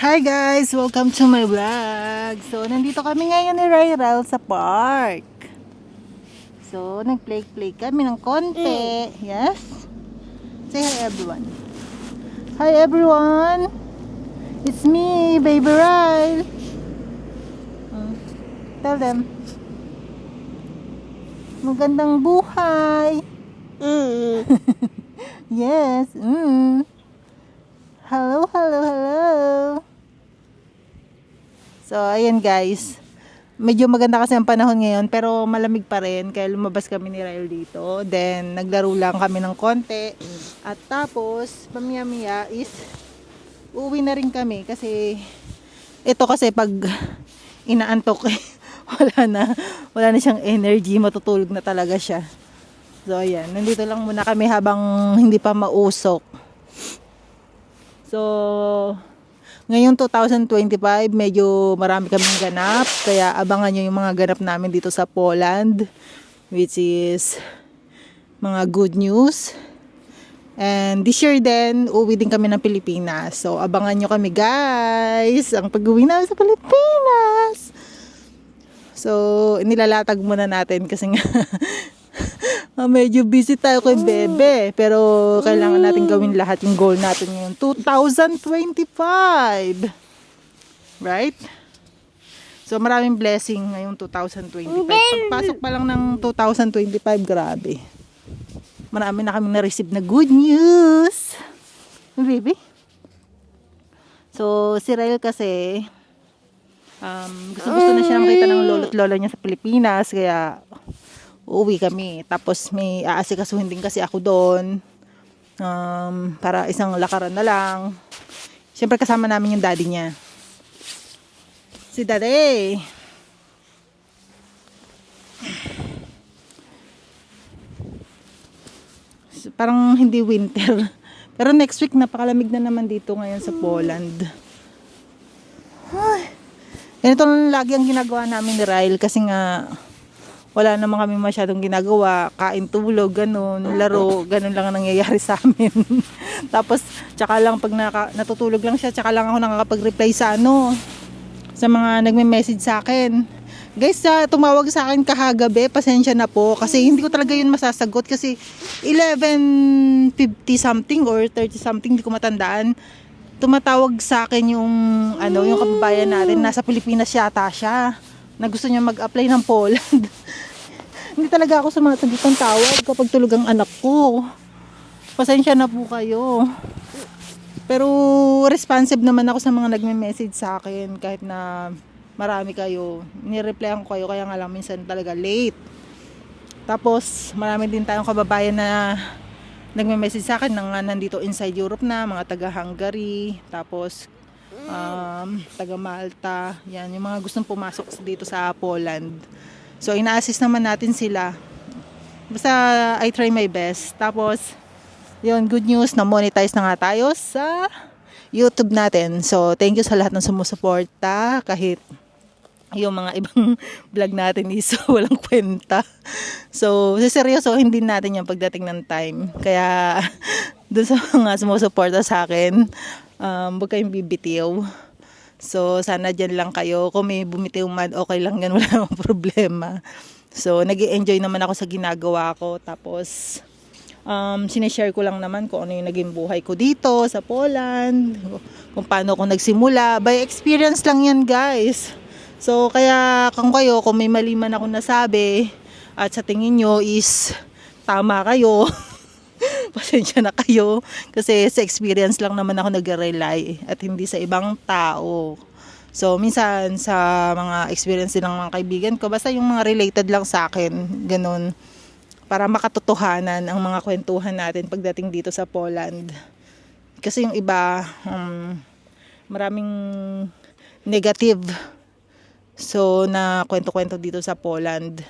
Hi guys! Welcome to my vlog! So, nandito kami ngayon ni Ryrel sa park. So, nag-play-play kami ng konti. Yes? Say hi everyone. Hi everyone! It's me, Baby Ryle. Mm. Tell them. Magandang buhay! Mm. Yes. Mm. Hello, hello, hello. So, ayan guys. Medyo maganda kasi ang panahon ngayon pero malamig pa rin kaya lumabas kami ni Ryle dito. Then, naglaro lang kami ng konti. At tapos, pamiyamiya is uuwi na rin kami kasi ito kasi pag inaantok wala na wala na siyang energy, matutulog na talaga siya. So, ayan. Nandito lang muna kami habang hindi pa mausok. So, ngayong 2025, medyo marami kaming ganap. Kaya abangan nyo yung mga ganap namin dito sa Poland. Which is mga good news. And this year din, uwi din kami ng Pilipinas. So, abangan nyo kami guys. Ang pag-uwi namin sa Pilipinas. So, nilalatag muna natin kasi nga Ah, medyo busy tayo kay Bebe. Pero kailangan natin gawin lahat yung goal natin ngayon. 2025! Right? So maraming blessing ngayong 2025. Pagpasok pa lang ng 2025, grabe. Marami na kami na-receive na good news. Baby? So, si Rael kasi, um, gusto, gusto na siya na makita ng lolo't lola niya sa Pilipinas. Kaya, uuwi kami. Tapos may aasikasuhin din kasi ako doon. Um, para isang lakaran na lang. Siyempre kasama namin yung daddy niya. Si daddy. Parang hindi winter. Pero next week napakalamig na naman dito ngayon sa Poland. Ay. Ganito lang lagi ang ginagawa namin ni Ryle kasi nga wala naman kami masyadong ginagawa, kain tulog, ganun, laro, ganun lang ang nangyayari sa amin. Tapos, tsaka lang pag naka, natutulog lang siya, tsaka lang ako nakakapag-reply sa ano, sa mga nagme-message sa akin. Guys, sa tumawag sa akin kahagabi, pasensya na po, kasi hindi ko talaga yun masasagot, kasi 11.50 something or 30 something, hindi ko matandaan. Tumatawag sa akin yung, ano, yung kababayan natin, nasa Pilipinas yata siya na gusto niya mag-apply ng Poland. Hindi talaga ako sumasagot ng tawag kapag tulog ang anak ko. Pasensya na po kayo. Pero responsive naman ako sa mga nagme-message sa akin kahit na marami kayo. Nireplyan ko kayo kaya nga lang minsan talaga late. Tapos marami din tayong kababayan na nagme-message sa akin na nandito inside Europe na, mga taga Hungary, tapos um, taga Malta, yan, yung mga gustong pumasok dito sa Poland. So, ina-assist naman natin sila. Basta, I try my best. Tapos, yun, good news, na-monetize na nga tayo sa YouTube natin. So, thank you sa lahat ng sumusuporta, kahit yung mga ibang vlog natin is walang kwenta. So, seryoso, hindi natin yung pagdating ng time. Kaya, dun sa mga sumusuporta sa akin, um, huwag kayong bibitiw. So, sana dyan lang kayo. Kung may bumitiw man, okay lang yan. Wala namang problema. So, nag enjoy naman ako sa ginagawa ko. Tapos, um, sineshare ko lang naman kung ano yung naging buhay ko dito sa Poland. Kung paano ako nagsimula. By experience lang yan, guys. So, kaya kung kayo, kung may mali man ako nasabi, at sa tingin nyo is tama kayo, pasensya na kayo kasi sa experience lang naman ako nag-rely at hindi sa ibang tao. So, minsan sa mga experience din ng mga kaibigan ko, basta yung mga related lang sa akin, ganun, para makatotohanan ang mga kwentuhan natin pagdating dito sa Poland. Kasi yung iba, um, maraming negative so na kwento-kwento dito sa Poland.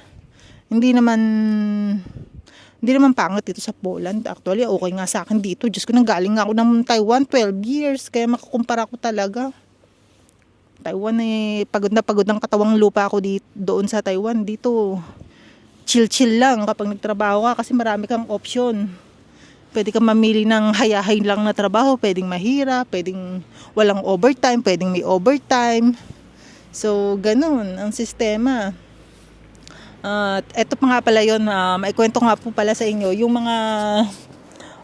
Hindi naman hindi naman pangit dito sa Poland. Actually, okay nga sa akin dito. Diyos ko, nanggaling nga ako ng Taiwan 12 years. Kaya makakumpara ko talaga. Taiwan eh, pagod na pagod ng katawang lupa ako dito, doon sa Taiwan. Dito, chill-chill lang kapag nagtrabaho ka kasi marami kang option. Pwede ka mamili ng hayahay lang na trabaho, pwedeng mahirap, pwedeng walang overtime, pwedeng may overtime. So, ganun ang sistema. At eto pa nga pala yun, uh, maikwento nga po pala sa inyo, yung mga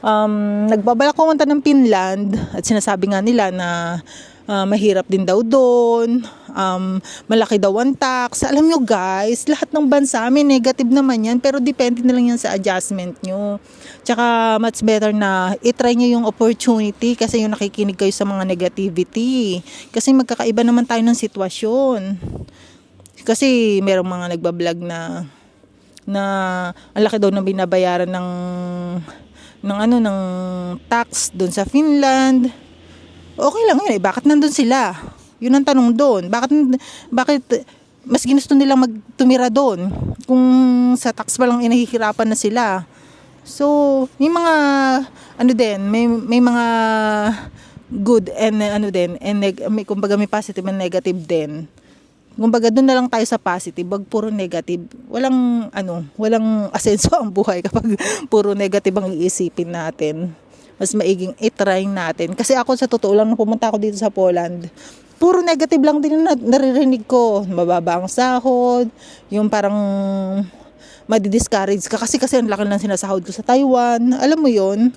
um, nagbabalak pumunta ng Finland at sinasabi nga nila na ah, mahirap din daw doon, um, malaki daw ang tax. Alam nyo guys, lahat ng bansa may negative naman yan, pero depende na lang yan sa adjustment nyo. Tsaka much better na itry nyo yung opportunity kasi yung nakikinig kayo sa mga negativity. Kasi magkakaiba naman tayo ng sitwasyon. Kasi merong mga nagbablog na na ang laki daw ng binabayaran ng ng ano ng tax doon sa Finland. Okay lang yun eh. Bakit nandun sila? Yun ang tanong doon. Bakit bakit mas ginusto nilang magtumira doon kung sa tax pa lang inahihirapan na sila. So, may mga ano din, may may mga good and ano din and may kumbaga may positive and negative din. Kumbaga doon na lang tayo sa positive, wag puro negative. Walang ano, walang asenso ang buhay kapag puro negative ang iisipin natin. Mas maiging i-try natin. Kasi ako sa totoo lang, pumunta ako dito sa Poland, puro negative lang din na naririnig ko. Mababa ang sahod, yung parang madi-discourage ka kasi kasi ang laki ng sinasahod ko sa Taiwan. Alam mo yon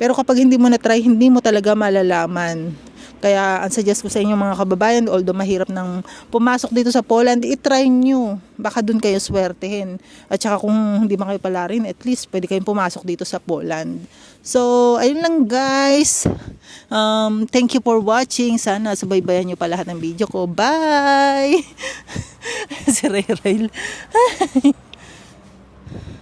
Pero kapag hindi mo na-try, hindi mo talaga malalaman. Kaya ang suggest ko sa inyo mga kababayan, although mahirap nang pumasok dito sa Poland, i-try nyo. Baka dun kayo swertehin. At saka kung hindi man kayo pala rin, at least pwede kayong pumasok dito sa Poland. So, ayun lang guys. Um, thank you for watching. Sana subaybayan nyo pa lahat ng video ko. Bye! si Ray Ray.